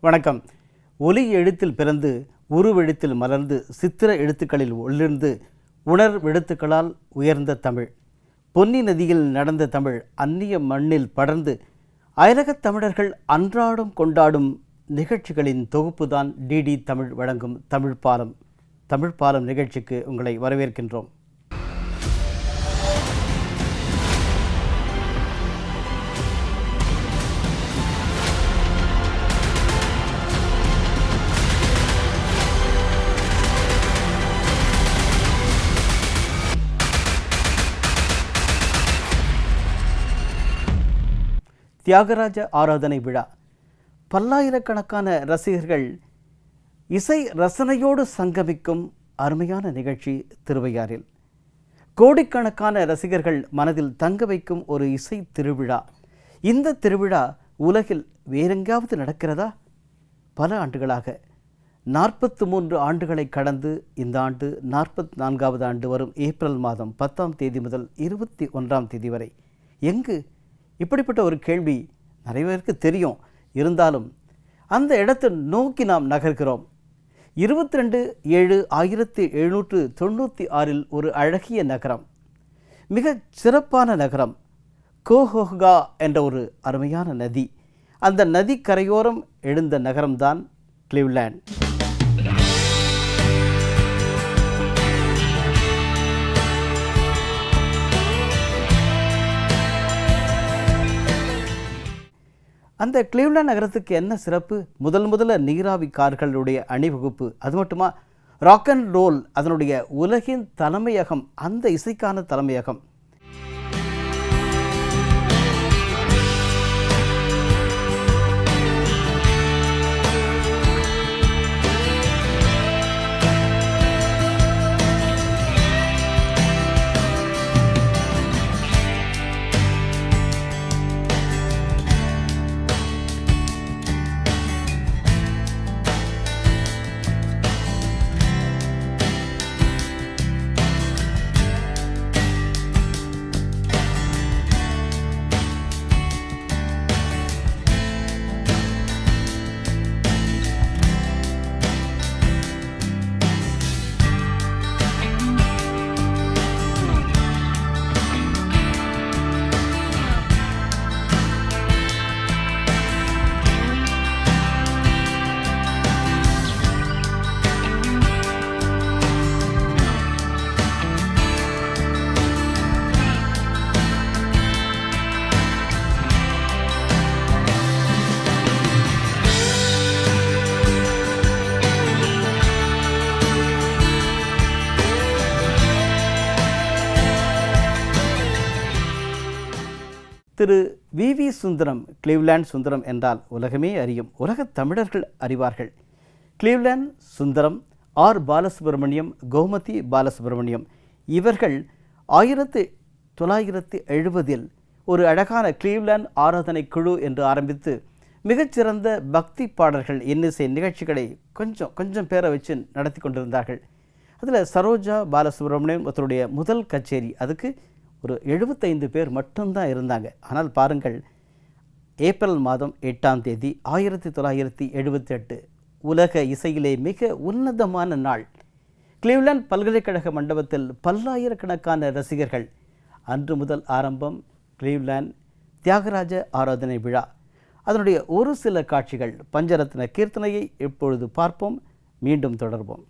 வணக்கம். ஒலி எழுத்தில் பிறந்து உருவெழுத்தில் மலர்ந்து சித்திர எழுத்துக்களில் ஒளிர்ந்து உணர்வெழுத்துக்களால் உயர்ந்த தமிழ். பொன்னி நதியில் நடந்த தமிழ் அந்நிய மண்ணில் படர்ந்து அயலகத் தமிழர்கள் அன்றாடம் கொண்டாடும் நிகழ்ச்சிகளின் தொகுப்புதான் டிடி தமிழ் வழங்கும் தமிழ் பாலம். தமிழ் பாலம் நிகழ்ச்சிக்கு உங்களை வரவேற்கின்றோம். தியாகராஜ ஆராதனை விழா. பல்லாயிரக்கணக்கான ரசிகர்கள் இசை ரசனையோடு சங்கமிக்கும் அருமையான நிகழ்ச்சி திருவையாறில். கோடிக்கணக்கான ரசிகர்கள் மனதில் தங்க வைக்கும் ஒரு இசை திருவிழா. இந்த திருவிழா உலகில் வேறெங்காவது நடக்கிறதா? பல ஆண்டுகளாக. நாற்பத்து மூன்று ஆண்டுகளை கடந்து இந்த ஆண்டு நாற்பத்தி நான்காவது ஆண்டு வரும் ஏப்ரல் மாதம் பத்தாம் தேதி முதல் இருபத்தி ஒன்றாம் தேதி வரை. எங்கு? இப்படிப்பட்ட ஒரு கேள்வி நிறைய பேருக்கு தெரியும். இருந்தாலும் அந்த இடத்தை நோக்கி நாம் நகர்கிறோம். இருபத்தி ரெண்டு ஏழு ஆயிரத்தி எழுநூற்று தொண்ணூற்றி ஆறில் ஒரு அழகிய நகரம். மிக சிறப்பான நகரம். கோஹோகா என்ற ஒரு அருமையான நதி. அந்த நதி கரையோரம் எழுந்த நகரம்தான் கிளிவ்லேண்ட். அந்த கிளீவ்லாண்ட் நகரத்துக்கு என்ன சிறப்பு? முதல் முதல்ல நீராவி கார்களுடைய அணிவகுப்பு அது மட்டுமா? ராக் அண்ட் ரோல் அதனுடைய உலகின் தலைமையகம் அந்த இசைக்கான தலைமையகம். திரு V. V. Sundaram Cleveland Sundaram என்றால் உலகமே அறியும். உலகத் தமிழர்கள் அறிவார்கள். Cleveland Sundaram R. Balasubramaniam Gomathi Balasubramaniam. இவர்கள் ஆயிரத்து தொள்ளாயிரத்து எழுபதில் ஒரு அழகான கிளீவ்லேண்ட் ஆராதனை குழு என்று ஆரம்பித்து மிகச்சிறந்த பக்தி பாடல்கள் இன்னிசை நிகழ்ச்சிகளை கொஞ்சம் கொஞ்சம் பேரை வச்சு நடத்தி கொண்டிருந்தார்கள். அதில் சரோஜா பாலசுப்ரமணியம் ஒருத்தருடைய முதல் கச்சேரி. அதுக்கு ஒரு எழுபத்தைந்து பேர் மட்டும்தான் இருந்தாங்க. ஆனால் பாருங்கள் ஏப்ரல் மாதம் எட்டாம் தேதி ஆயிரத்தி தொள்ளாயிரத்தி எழுபத்தி எட்டு உலக இசையிலே மிக உன்னதமான நாள். கிளீவ்லாண்ட் பல்கலைக்கழக மண்டபத்தில் பல்லாயிரக்கணக்கான ரசிகர்கள். அன்று முதல் ஆரம்பம் கிளீவ்லாண்ட் தியாகராஜ ஆராதனை விழா. அதனுடைய ஒரு சில காட்சிகள் பஞ்சரத்ன கீர்த்தனையை இப்பொழுது பார்ப்போம் மீண்டும் தொடர்வோம்.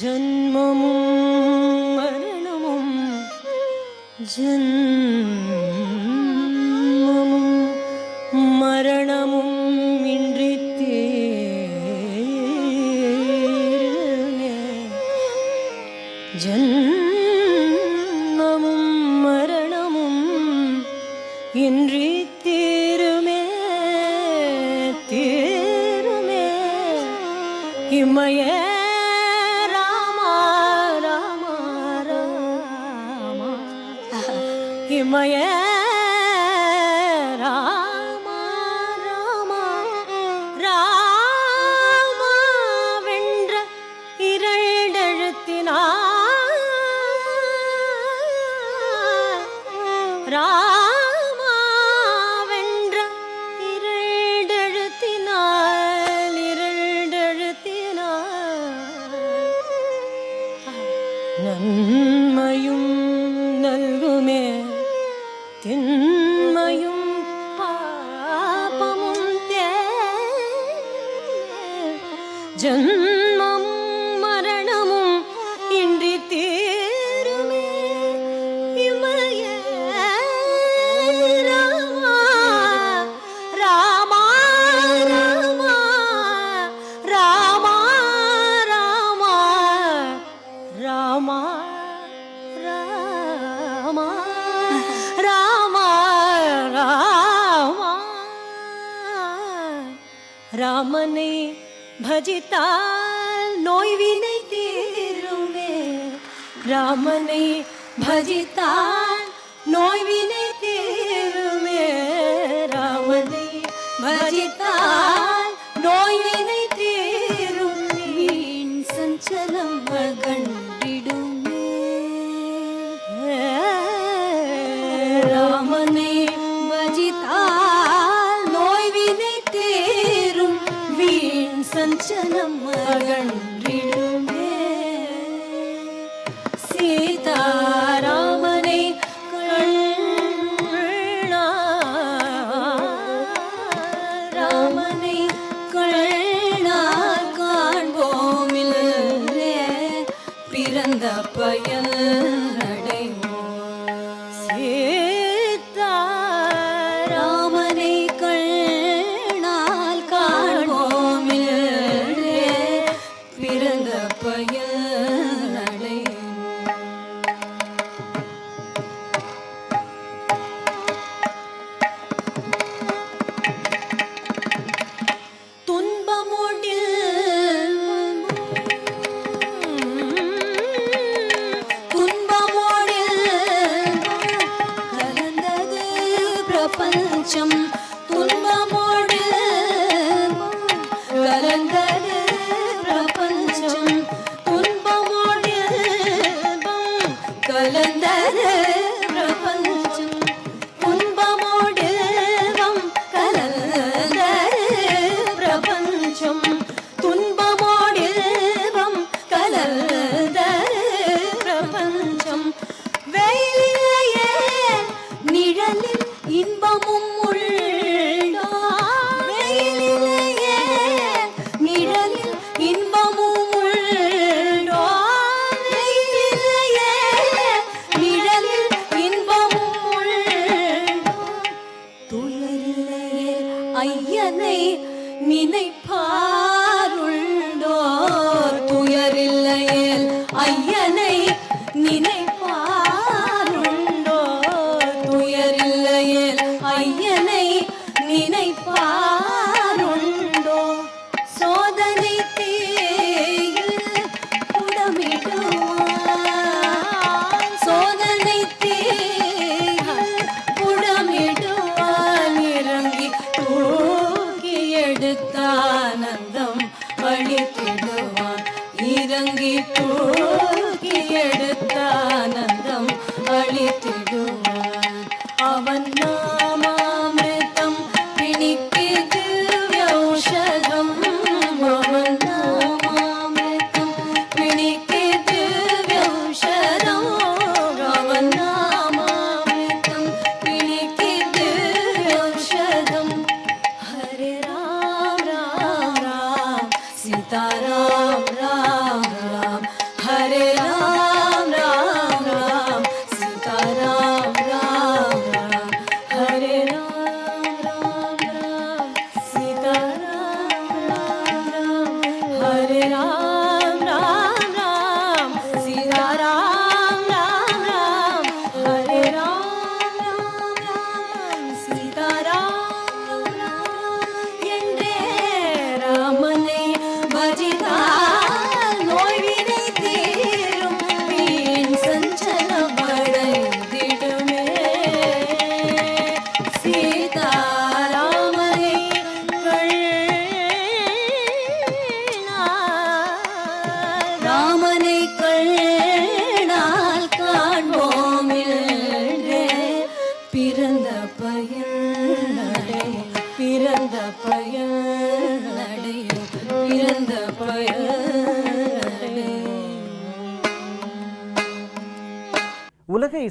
जन्ममुं मरणमुं जन्म ra ra મને ભજતા નોઈવીને તેરુમે રામને ભજતા નોઈવીને તેરુમે રામને ભજતા प्रपञ्चम् ஐயனை நினைப்பார்.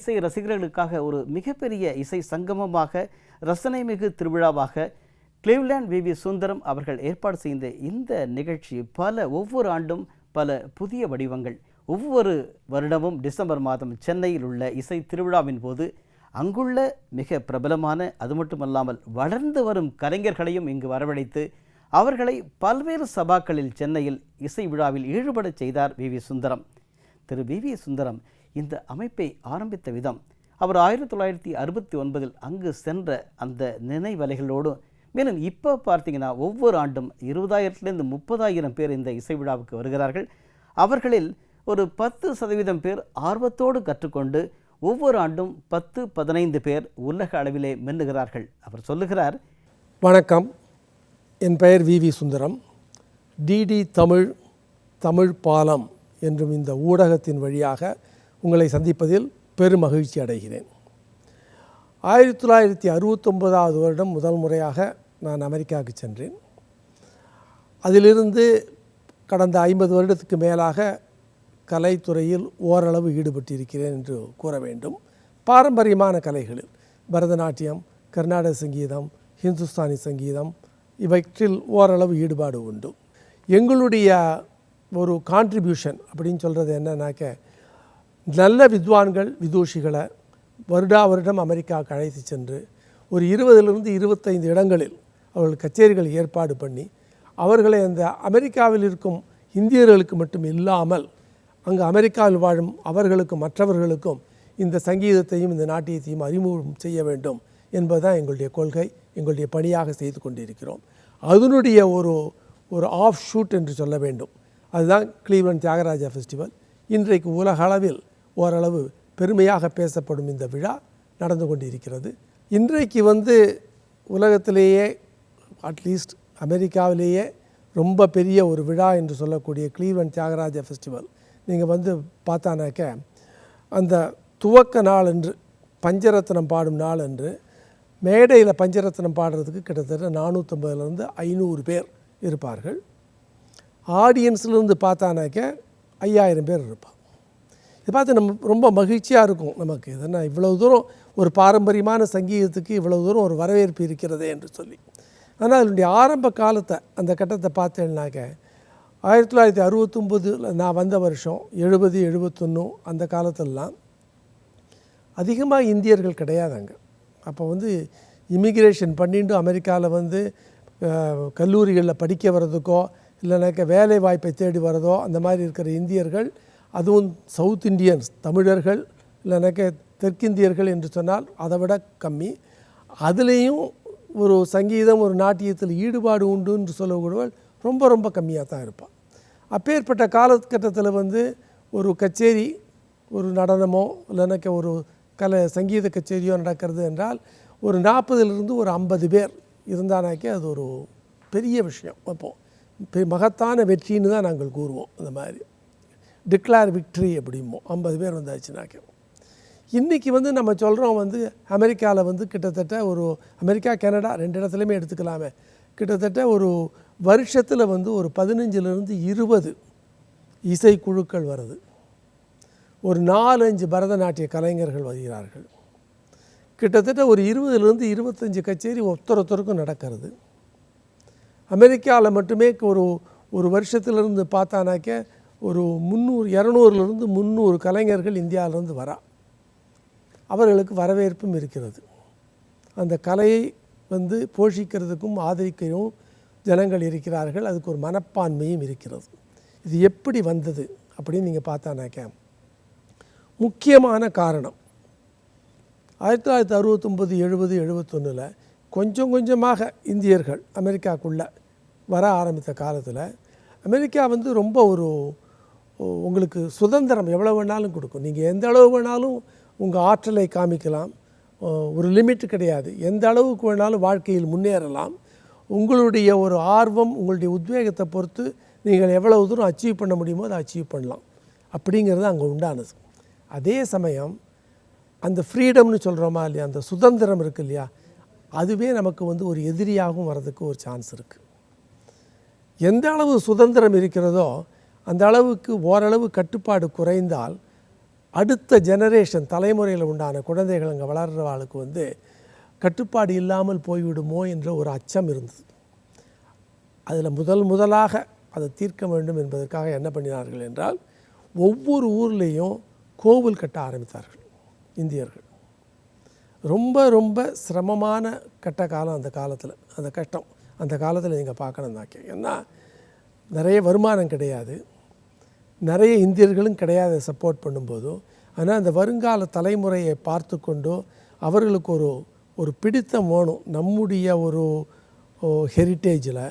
இசை ரசிகர்களுக்காக ஒரு மிகப்பெரிய இசை சங்கமமாக ரசனைமிகு திருவிழாவாக கிளீவ்லேண்ட் வி. வி. சுந்தரம் அவர்கள் ஏற்பாடு செய்த இந்த நிகழ்ச்சி பல ஒவ்வொரு ஆண்டும் பல புதிய வடிவங்கள். ஒவ்வொரு வருடமும் டிசம்பர் மாதம் சென்னையில் உள்ள இசை திருவிழாவின் போது அங்குள்ள மிக பிரபலமான அது மட்டுமல்லாமல் வளர்ந்து வரும் கலைஞர்களையும் இங்கு வரவழைத்து அவர்களை பல்வேறு சபாக்களில் சென்னையில் இசை விழாவில் ஈடுபடச் செய்தார் வி. வி. சுந்தரம். திரு. வி. வி. சுந்தரம் இந்த அமைப்பை ஆரம்பித்த விதம் அவர் ஆயிரத்தி தொள்ளாயிரத்தி அறுபத்தி ஒன்பதில் அங்கு சென்ற அந்த நினைவலைகளோடு மேலும் இப்போ பார்த்தீங்கன்னா ஒவ்வொரு ஆண்டும் இருபதாயிரத்துலேருந்து முப்பதாயிரம் பேர் இந்த இசை விழாவுக்கு வருகிறார்கள். அவர்களில் ஒரு பத்து சதவீதம் பேர் ஆர்வத்தோடு கற்றுக்கொண்டு ஒவ்வொரு ஆண்டும் பத்து பதினைந்து பேர் உலக அளவிலே மின்னுகிறார்கள். அவர் சொல்லுகிறார் வணக்கம். என் பெயர் V V Sundaram. DD Tamil Tamil பாலம் என்றும் இந்த ஊடகத்தின் வழியாக உங்களை சந்திப்பதில் பெருமகிழ்ச்சி அடைகிறேன். ஆயிரத்தி தொள்ளாயிரத்தி அறுபத்தொன்பதாவது வருடம் முதல் முறையாக நான் அமெரிக்காவுக்கு சென்றேன். அதிலிருந்து கடந்த ஐம்பது வருடத்துக்கு மேலாக கலைத்துறையில் ஓரளவு ஈடுபட்டிருக்கிறேன் என்று கூற வேண்டும். பாரம்பரியமான கலைகளில் பரதநாட்டியம் கர்நாடக சங்கீதம் ஹிந்துஸ்தானி சங்கீதம் இவற்றில் ஓரளவு ஈடுபாடு உண்டு. எங்களுடைய ஒரு கான்ட்ரிபியூஷன் அப்படின்னு சொல்கிறது என்னன்னாக்க நல்ல வித்வான்கள் விதூஷிகளை வருடா வருடம் அமெரிக்காவுக்கு அழைத்து சென்று ஒரு இருபதிலிருந்து இருபத்தைந்து இடங்களில் அவர்கள் கச்சேரிகள் ஏற்பாடு பண்ணி அவர்களை அந்த அமெரிக்காவில் இருக்கும் இந்தியர்களுக்கு மட்டும் இல்லாமல் அங்கு அமெரிக்காவில் வாழும் அவர்களுக்கும் மற்றவர்களுக்கும் இந்த சங்கீதத்தையும் இந்த நாட்டியத்தையும் அறிமுகம் செய்ய வேண்டும் என்பதுதான் எங்களுடைய கொள்கை எங்களுடைய பணியாக செய்து கொண்டிருக்கிறோம். அதனுடைய ஒரு ஒரு ஆஃப் ஷூட் என்று சொல்ல வேண்டும். அதுதான் கிளீவன் தியாகராஜா ஃபெஸ்டிவல் இன்றைக்கு உலக அளவில் ஓரளவு பெருமையாக பேசப்படும் இந்த விழா நடந்து கொண்டிருக்கிறது. இன்றைக்கு வந்து உலகத்திலேயே அட்லீஸ்ட் அமெரிக்காவிலேயே ரொம்ப பெரிய ஒரு விழா என்று சொல்லக்கூடிய கிளீவன் தியாகராஜ ஃபெஸ்டிவல் நீங்கள் வந்து பார்த்தானாக்க அந்த துவக்க நாள் என்று பஞ்சரத்னம் பாடும் நாள் என்று மேடையில் பஞ்சரத்னம் பாடுறதுக்கு கிட்டத்தட்ட நானூற்றம்பதுலேருந்து ஐநூறு பேர் இருப்பார்கள். ஆடியன்ஸ்லேருந்து பார்த்தானாக்க ஐயாயிரம் பேர் இருப்பாங்க. இதை பார்த்து நம்ம ரொம்ப மகிழ்ச்சியாக இருக்கும். நமக்கு இதென்ன இவ்வளவு தூரம் ஒரு பாரம்பரியமான சங்கீதத்துக்கு இவ்வளவு தூரம் ஒரு வரவேற்பு இருக்கிறதே என்று சொல்லி. ஆனால் அதனுடைய ஆரம்ப காலத்தை அந்த கட்டத்தை பார்த்தேன்னாக்க ஆயிரத்தி தொள்ளாயிரத்தி அறுபத்தொம்போதில் நான் வந்த வருஷம் எழுபது எழுபத்தொன்று அந்த காலத்திலலாம் அதிகமாக இந்தியர்கள் கிடையாது அங்கே. அப்போ வந்து இமிக்ரேஷன் பண்ணிட்டு அமெரிக்காவில் வந்து கல்லூரிகளில் படிக்க வர்றதுக்கோ இல்லைனாக்க வேலை வாய்ப்பை தேடி வரதோ அந்த மாதிரி இருக்கிற இந்தியர்கள் அதுவும் சவுத் இந்தியன்ஸ் தமிழர்கள் இல்லைனாக்க தெற்கிந்தியர்கள் என்று சொன்னால் அதை விட கம்மி. அதுலேயும் ஒரு சங்கீதம் ஒரு நாட்டியத்தில் ஈடுபாடு உண்டு என்று சொல்லக்கூடியவள் ரொம்ப ரொம்ப கம்மியாக தான் இருப்பாள் அப்பேற்பட்ட காலகட்டத்தில் வந்து ஒரு கச்சேரி ஒரு நடனமோ இல்லைனாக்க ஒரு கலை சங்கீத கச்சேரியோ நடக்கிறது என்றால் ஒரு நாற்பதுலேருந்து ஒரு ஐம்பது பேர் இருந்தானாக்கே அது ஒரு பெரிய விஷயம். அப்போது பெ மகத்தான வெற்றின்னு தான் நாங்கள் கூறுவோம். அந்த மாதிரி. டிக்ளேர் விக்ட்ரி அப்படிமோ ஐம்பது பேர் வந்தாச்சுனாக்க இன்றைக்கி வந்து நம்ம சொல்கிறோம் வந்து அமெரிக்காவில் வந்து கிட்டத்தட்ட ஒரு அமெரிக்கா கனடா ரெண்டு இடத்துலையுமே எடுத்துக்கலாமே. கிட்டத்தட்ட ஒரு வருஷத்தில் வந்து ஒரு பதினஞ்சுலேருந்து இருபது இசைக்குழுக்கள் வருது. ஒரு நாலஞ்சு பரதநாட்டிய கலைஞர்கள் வருகிறார்கள். கிட்டத்தட்ட ஒரு இருபதுலேருந்து இருபத்தஞ்சு கச்சேரி ஒத்தரொத்தருக்கும் ஒருத்தருக்கும் நடக்கிறது. அமெரிக்காவில் மட்டுமே ஒரு ஒரு வருஷத்துலேருந்து பார்த்தானாக்க ஒரு முந்நூறு இரநூறுலேருந்து முந்நூறு கலைஞர்கள் இந்தியாவிலேருந்து வரா. அவர்களுக்கு வரவேற்பும் இருக்கிறது. அந்த கலையை வந்து போஷிக்கிறதுக்கும் ஆதரிக்கவும் ஜனங்கள் இருக்கிறார்கள். அதுக்கு ஒரு மனப்பான்மையும் இருக்கிறது. இது எப்படி வந்தது அப்படின்னு நீங்கள் பார்த்தானாக்க முக்கியமான காரணம். ஆயிரத்தி தொள்ளாயிரத்தி அறுபத்தொம்பது எழுபது எழுபத்தொன்னில் கொஞ்சம் கொஞ்சமாக இந்தியர்கள் அமெரிக்காக்குள்ளே வர ஆரம்பித்த காலத்தில் அமெரிக்கா வந்து ரொம்ப ஒரு உங்களுக்கு சுதந்திரம் எவ்வளோ வேணாலும் கொடுக்கும். நீங்கள் எந்த அளவு வேணாலும் உங்கள் ஆற்றலை காமிக்கலாம். ஒரு லிமிட் கிடையாது. எந்த அளவுக்கு வேணாலும் வாழ்க்கையில் முன்னேறலாம். உங்களுடைய ஒரு ஆர்வம் உங்களுடைய உத்வேகத்தை பொறுத்து நீங்கள் எவ்வளவு தூரம் அச்சீவ் பண்ண முடியுமோ அதை அச்சீவ் பண்ணலாம். அப்படிங்கிறது அங்கே உண்டானது. அதே சமயம் அந்த ஃப்ரீடம்னு சொல்கிறோமா இல்லையா அந்த சுதந்திரம் இருக்குது இல்லையா அதுவே நமக்கு வந்து ஒரு எதிரியாகவும் வர்றதுக்கு ஒரு சான்ஸ் இருக்குது எந்த அளவு சுதந்திரம் இருக்கிறதோ அந்த அளவுக்கு ஓரளவு கட்டுப்பாடு குறைந்தால் அடுத்த ஜெனரேஷன் தலைமுறையில் உண்டான குழந்தைகள் அங்கே வளர்கிறவாளுக்கு வந்து கட்டுப்பாடு இல்லாமல் போய்விடுமோ என்ற ஒரு அச்சம் இருந்தது. அதில் முதல் முதலாக அதை தீர்க்க வேண்டும் என்பதற்காக என்ன பண்ணினார்கள் என்றால் ஒவ்வொரு ஊர்லேயும் கோவில் கட்ட ஆரம்பித்தார்கள் இந்தியர்கள். ரொம்ப ரொம்ப சிரமமான கட்ட காலம் அந்த காலத்தில் அந்த கஷ்டம் அந்த காலத்தில் நீங்கள் பார்க்கணும் தான் ஏன்னா நிறைய வருமானம் கிடையாது. நிறைய இந்தியர்களும் கிடையாது சப்போர்ட் பண்ணும்போதும் ஆனால் அந்த வருங்கால தலைமுறையை பார்த்து கொண்டோ அவர்களுக்கு ஒரு ஒரு பிடித்தம் வேணும். நம்முடைய ஒரு ஹெரிட்டேஜில்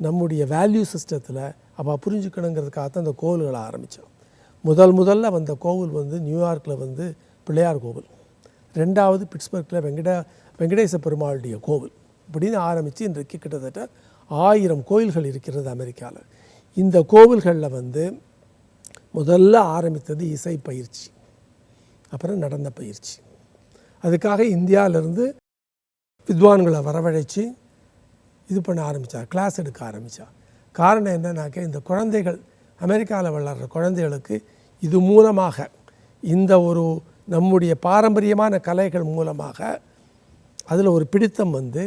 நம்முடைய வேல்யூ சிஸ்டத்தில் அவள் புரிஞ்சுக்கணுங்கிறதுக்காக தான் அந்த கோவில்களை ஆரம்பித்தோம் முதல் முதல்ல வந்த கோவில் வந்து நியூயார்க்கில் வந்து பிள்ளையார் கோவில். ரெண்டாவது பிட்ஸ்பர்க்கில் வெங்கட வெங்கடேச பெருமாளுடைய கோவில். இப்படின்னு ஆரம்பித்து இன்றைக்கு கிட்டத்தட்ட ஆயிரம் கோயில்கள் இருக்கிறது அமெரிக்காவில் இந்த கோவில்களில் வந்து முதல்ல ஆரம்பித்தது இசை பயிற்சி அப்புறம் நடன பயிற்சி. அதுக்காக இந்தியாவிலேருந்து வித்வான்களை வரவழைச்சு இது பண்ண ஆரம்பித்தார் கிளாஸ் எடுக்க ஆரம்பித்தார் காரணம் என்னன்னாக்க இந்த குழந்தைகள் அமெரிக்காவில் வளர்கிற குழந்தைகளுக்கு இது மூலமாக இந்த ஒரு நம்முடைய பாரம்பரியமான கலைகள் மூலமாக அதில் ஒரு பிடித்தம் வந்து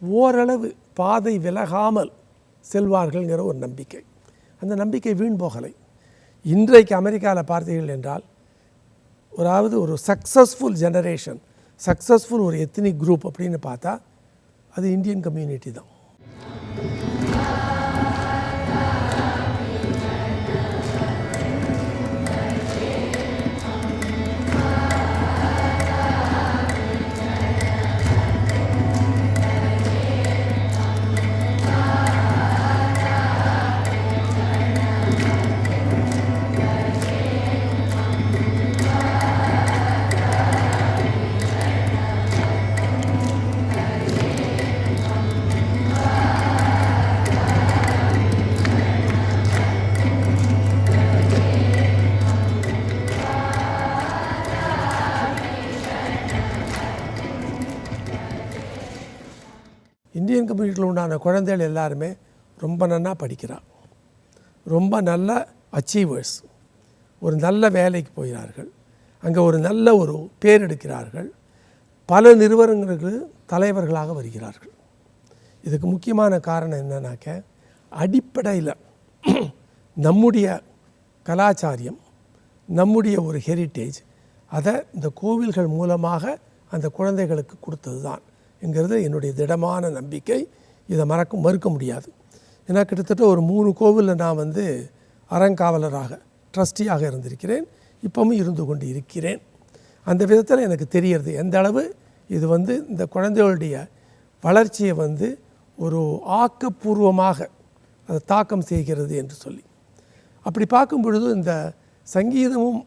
ஓரளவு பாதை விலகாமல் செல்வார்கள்ங்கிற ஒரு நம்பிக்கை. அந்த நம்பிக்கை வீண் போகலை. இன்றைக்கு அமெரிக்காவில் பார்த்தீர்கள் என்றால் அதாவது ஒரு சக்ஸஸ்ஃபுல் ஜெனரேஷன் சக்ஸஸ்ஃபுல் ஒரு எத்தனிக் குரூப் அப்படின்னு பார்த்தா அது இந்தியன் கம்யூனிட்டி தான். இந்தியன் கம்யூனிட்டியில் உண்டான குழந்தைகள் எல்லாருமே ரொம்ப நன்னா படிக்கிறான் ரொம்ப நல்ல அச்சீவர்ஸ் ஒரு நல்ல வேலைக்கு போகிறார்கள். அங்கே ஒரு நல்ல ஒரு பேர் எடுக்கிறார்கள். பல நிறுவனங்களுக்கு தலைவர்களாக வருகிறார்கள். இதுக்கு முக்கியமான காரணம் என்னன்னாக்க அடிப்படையில் நம்முடைய கலாச்சாரியம் நம்முடைய ஒரு ஹெரிட்டேஜ் அதை இந்த கோவில்கள் மூலமாக அந்த குழந்தைகளுக்கு கொடுத்தது தான் என்கிறது என்னுடைய திடமான நம்பிக்கை. இதை மறக்க மறுக்க முடியாது. ஏன்னா கிட்டத்தட்ட ஒரு மூணு கோவிலில் நான் வந்து அறங்காவலராக ட்ரஸ்டியாக இருந்திருக்கிறேன். இப்பவும் இருந்து கொண்டு இருக்கிறேன். அந்த விதத்தில் எனக்கு தெரியறது எந்த அளவு இது வந்து இந்த குழந்தைகளுடைய வளர்ச்சியை வந்து ஒரு ஆக்கப்பூர்வமாக அதை தாக்கம் செய்கிறது என்று சொல்லி. அப்படி பார்க்கும் பொழுது இந்த சங்கீதமும்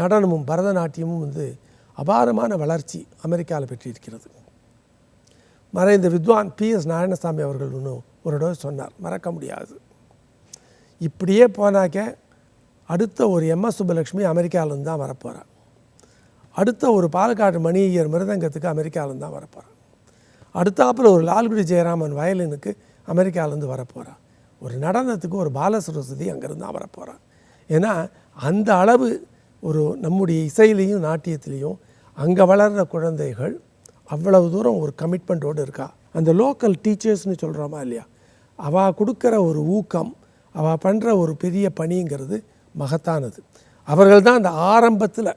நடனமும் பரதநாட்டியமும் வந்து அபாரமான வளர்ச்சி அமெரிக்காவில் பெற்றிருக்கிறது. மறைந்த வித்வான் பி எஸ் நாராயணசாமி அவர்கள் ஒன்று ஒரு தடவை சொன்னார். மறக்க முடியாது. இப்படியே போனாக்க அடுத்த ஒரு எம்எஸ் சுப்பலட்சுமி அமெரிக்காவிலேருந்து தான் வரப்போகிறார் அடுத்த ஒரு பாலக்காடு மணியர் மிருதங்கத்துக்கு அமெரிக்காவிலேருந்து தான் வரப்போகிறார் அடுத்தாப்புல ஒரு லால்குடி ஜெயராமன் வயலினுக்கு அமெரிக்காவிலேருந்து வரப்போகிறார் ஒரு நடனத்துக்கு ஒரு பாலசரஸ்வதி அங்கேருந்து தான் வரப்போகிறார் ஏன்னா அந்த அளவு ஒரு நம்முடைய இசையிலையும் நாட்டியத்திலையும் அங்கே வளர்கிற குழந்தைகள் அவ்வளவு தூரம் ஒரு கமிட்மெண்ட்டோடு இருக்கா? அந்த லோக்கல் டீச்சர்ஸ்னு சொல்கிறோமா இல்லையா? அவள் கொடுக்குற ஒரு ஊக்கம் அவள் பண்ணுற ஒரு பெரிய பணிங்கிறது மகத்தானது. அவர்கள் தான் அந்த ஆரம்பத்தில்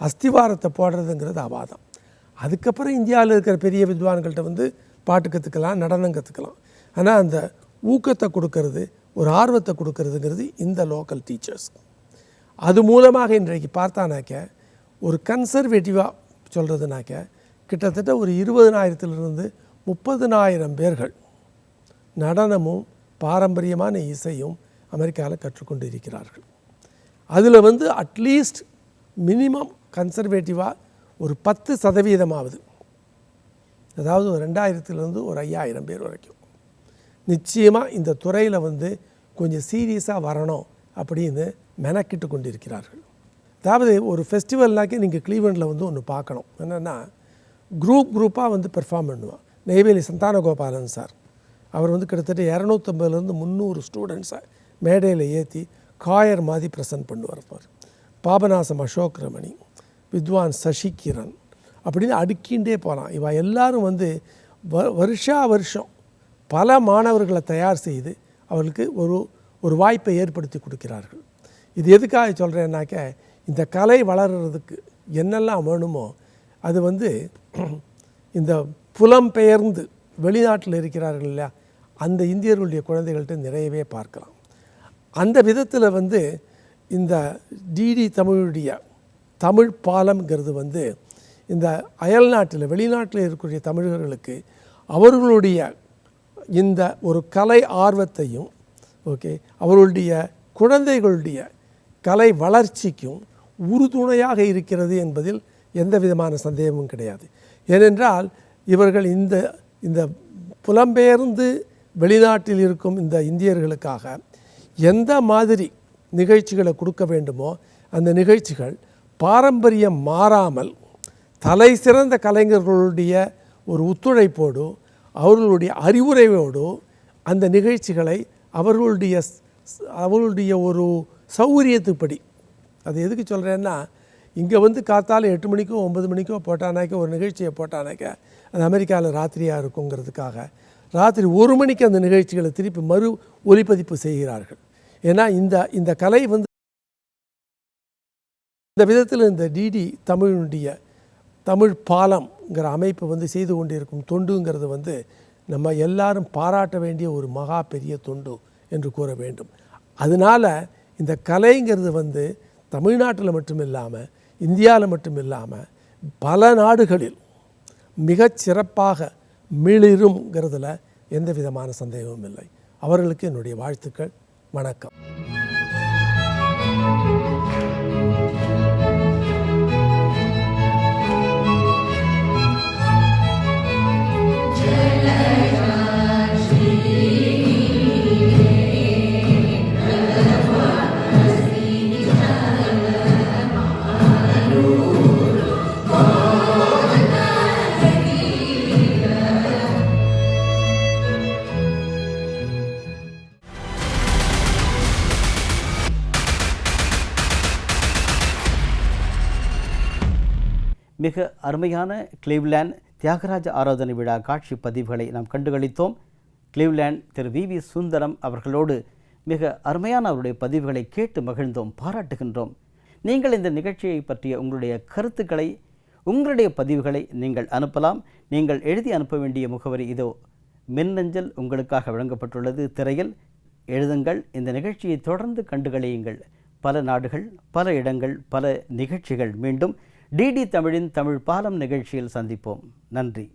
அஸ்திவாரத்தை போடுறதுங்கிறது அவள் தான் அதுக்கப்புறம் இந்தியாவில் இருக்கிற பெரிய வித்வான்கள்ட்ட வந்து பாட்டு கற்றுக்கலாம் நடனம் கற்றுக்கலாம் ஆனால் அந்த ஊக்கத்தை கொடுக்கறது ஒரு ஆர்வத்தை கொடுக்கறதுங்கிறது இந்த லோக்கல் டீச்சர்ஸ் அது மூலமாக இன்றைக்கு பார்த்தானாக்க ஒரு கன்சர்வேட்டிவாக சொல்கிறதுனாக்க கிட்டத்தட்ட ஒரு இருபதனாயிரத்திலிருந்து முப்பதனாயிரம் பேர்கள் நடனமும் பாரம்பரியமான இசையும் அமெரிக்காவில் கற்றுக்கொண்டு இருக்கிறார்கள் அதில் வந்து அட்லீஸ்ட் மினிமம் கன்சர்வேட்டிவாக ஒரு பத்து சதவீதமாவது. அதாவது ஒரு ரெண்டாயிரத்துலேருந்து ஒரு ஐயாயிரம் பேர் வரைக்கும். நிச்சயமாக இந்த துறையில் வந்து கொஞ்சம் சீரியஸாக வரணும் அப்படின்னு மெனக்கிட்டு கொண்டு இருக்கிறார்கள் அதாவது ஒரு ஃபெஸ்டிவல்னாக்கே நீங்கள் க்ளீவெண்டில் வந்து ஒன்று பார்க்கணும். என்னென்னா குரூப் குரூப்பாக வந்து பெர்ஃபார்ம் பண்ணுவான். நெய்வேலி சந்தான கோபாலன் சார். அவர் வந்து கிட்டத்தட்ட இரநூத்தம்பதுலேருந்து முந்நூறு ஸ்டூடெண்ட்ஸை மேடையில் ஏற்றி காயர் மாதிரி ப்ரெசன்ட் பண்ணுவார் பார். பாபநாசம் அசோக் ரமணி வித்வான் சசிகிரண் அப்படின்னு அடுக்கின்றே போகலாம் இவன் எல்லாரும் வந்து வ வருஷா வருஷம் பல மாணவர்களை தயார் செய்து அவர்களுக்கு ஒரு ஒரு வாய்ப்பை ஏற்படுத்தி கொடுக்கிறார்கள். இது எதுக்காக சொல்கிறேன்னாக்க இந்த கலை வளர்கிறதுக்கு என்னெல்லாம் வேணுமோ அது வந்து இந்த புலம்பெயர்ந்து வெளிநாட்டில் இருக்கிறார்கள் இல்லையா? அந்த இந்தியர்களுடைய குழந்தைகள்கிட்ட நிறையவே பார்க்கலாம். அந்த விதத்தில் வந்து இந்த டிடி தமிழுடைய தமிழ் பாலம்ங்கிறது வந்து இந்த அயல்நாட்டில் வெளிநாட்டில் இருக்கக்கூடிய தமிழர்களுக்கு அவர்களுடைய இந்த ஒரு கலை ஆர்வத்தையும் ஓகே அவர்களுடைய குழந்தைகளுடைய கலை வளர்ச்சிக்கும் உறுதுணையாக இருக்கிறது என்பதில் எந்த விதமான சந்தேகமும் கிடையாது. ஏனென்றால் இவர்கள் இந்த இந்த புலம்பெயர்ந்து வெளிநாட்டில் இருக்கும் இந்த இந்தியர்களுக்காக எந்த மாதிரி நிகழ்ச்சிகளை கொடுக்க வேண்டுமோ அந்த நிகழ்ச்சிகள் பாரம்பரியம் மாறாமல் தலை சிறந்த கலைஞர்களுடைய ஒரு ஒத்துழைப்போடு அவர்களுடைய அறிவுரையோடு அந்த நிகழ்ச்சிகளை அவர்களுடைய அவர்களுடைய ஒரு சௌகரியத்துப்படி அது எதுக்கு சொல்கிறேன்னா இங்கே வந்து காத்தால் எட்டு மணிக்கோ ஒன்பது மணிக்கோ போட்டானாக்க ஒரு நிகழ்ச்சியை போட்டானாக்க அது அமெரிக்காவில் ராத்திரியாக இருக்குங்கிறதுக்காக. ராத்திரி ஒரு மணிக்கு அந்த நிகழ்ச்சிகளை திருப்பி மறு ஒலிப்பதிப்பு செய்கிறார்கள். ஏன்னா இந்த இந்த கலை வந்து இந்த விதத்தில் இந்த டிடி தமிழினுடைய தமிழ் பாலம்ங்கிற அமைப்பு வந்து செய்து கொண்டிருக்கும் தொண்டுங்கிறது வந்து நம்ம எல்லாரும் பாராட்ட வேண்டிய ஒரு மகா பெரிய தொண்டு என்று கூற வேண்டும். அதனால் இந்த கலைங்கிறது வந்து தமிழ்நாட்டில் மட்டும் இல்லாமல் இந்தியாவில் மட்டும் இல்லாமல் பல நாடுகளில் மிகச் சிறப்பாக மிளிரும்ங்கிறதுல எந்த விதமான சந்தேகமும் இல்லை. அவர்களுக்கு என்னுடைய வாழ்த்துக்கள். வணக்கம். மிக அருமையான கிளீவ்லேண்ட் தியாகராஜ ஆராதனை விழா காட்சி பதிவுகளை நாம் கண்டுகளித்தோம். கிளீவ்லேண்ட் திரு வி. வி. சுந்தரம் அவர்களோடு மிக அருமையான அவருடைய பதிவுகளை கேட்டு மகிழ்ந்தோம் பாராட்டுகின்றோம். நீங்கள் இந்த நிகழ்ச்சியை பற்றிய உங்களுடைய கருத்துக்களை உங்களுடைய பதிவுகளை நீங்கள் அனுப்பலாம். நீங்கள் எழுதி அனுப்ப வேண்டிய முகவரி இதோ மின்னஞ்சல் உங்களுக்காக வழங்கப்பட்டுள்ளது. திரையில் எழுதுங்கள். இந்த நிகழ்ச்சியை தொடர்ந்து கண்டுகளியுங்கள். பல நாடுகள் பல இடங்கள் பல நிகழ்ச்சிகள் மீண்டும் டிடி தமிழின் தமிழ் பாலம் நிகழ்ச்சியில் சந்திப்போம். நன்றி.